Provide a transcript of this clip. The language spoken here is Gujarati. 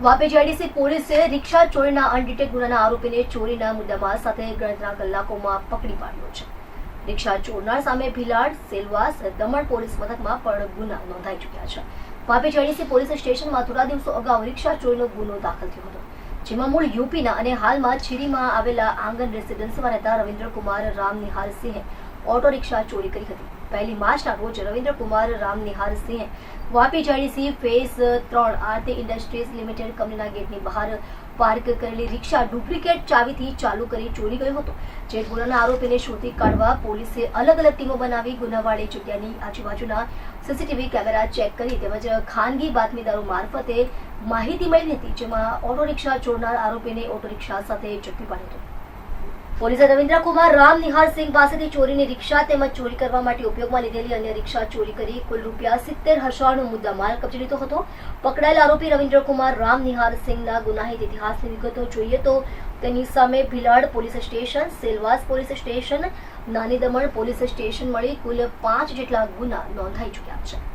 વાપી જીઆઈડીસી પોલીસે રિક્ષા ચોરીના અનડિટેક ગુનાના આરોપીને ચોરીના મુદ્દામાલ સાથે ગણતરીના કલાકોમાં પકડી પાડ્યો છે. રિક્ષા ચોરનાર સામે ભીલાડ, સેલવાસ, દમણ પોલીસ મથકમાં પણ ગુના નોંધાઈ ચૂક્યા છે. વાપી જીઆઈડીસી પોલીસ સ્ટેશનમાં થોડા દિવસો અગાઉ રિક્ષા ચોરીનો ગુનો દાખલ થયો હતો. જેમાં મૂળ યુપીના અને હાલમાં છીરીમાં આવેલા આંગન રેસિડેન્સમાં રહેતા રવિન્દ્રકુમાર રામ ઓટો રિક્ષા ચોરી કરી હતી. પહેલી માર્ચના રોજ રામ નિહાર સિંહે વાપી જેડીસી ફેઝ ત્રણ આરતી ઇન્ડસ્ટ્રીઝ લિમિટેડ કંપનીના ગેટની બહાર પાર્ક કરેલી રિક્ષા ડુપ્લિકેટ ચાવીથી ચાલુ કરી ચોરી ગયો હતો. જે ગુનાના આરોપીને શોધી કાઢવા પોલીસે અલગ અલગ ટીમો બનાવી ગુનાવાળી જગ્યાની આજુબાજુના સીસીટીવી કેમેરા ચેક કરી તેમજ ખાનગી બાતમીદારો મારફતે માહિતી મળી હતી જેમાં ઓટો રિક્ષા ચોરનાર આરોપીને ઓટો રિક્ષા સાથે ઝડપી પાડ્યો હતો. પોલીસે રવિન્દ્રકુમાર રામ, નિહાલ સિંહ પાસેથી ચોરીની રિક્ષા તેમજ ચોરી કરવા માટે ઉપયોગમાં લીધેલી અન્ય રિક્ષા ચોરી કરી કુલ રૂપિયા સિત્તેર હજારનો મુદ્દા માલ કબજે લીધો હતો. પકડાયેલ આરોપી રવિન્દ્રકુમાર રામ, નિહાલ સિંહના ગુનાહિત ઇતિહાસની વિગતો જોઈએ તો તેની સામે Bhilad police station, Silvassa police station, Nani Daman police station મળી કુલ પાંચ જેટલા ગુના નોંધાઈ ચૂક્યા છે.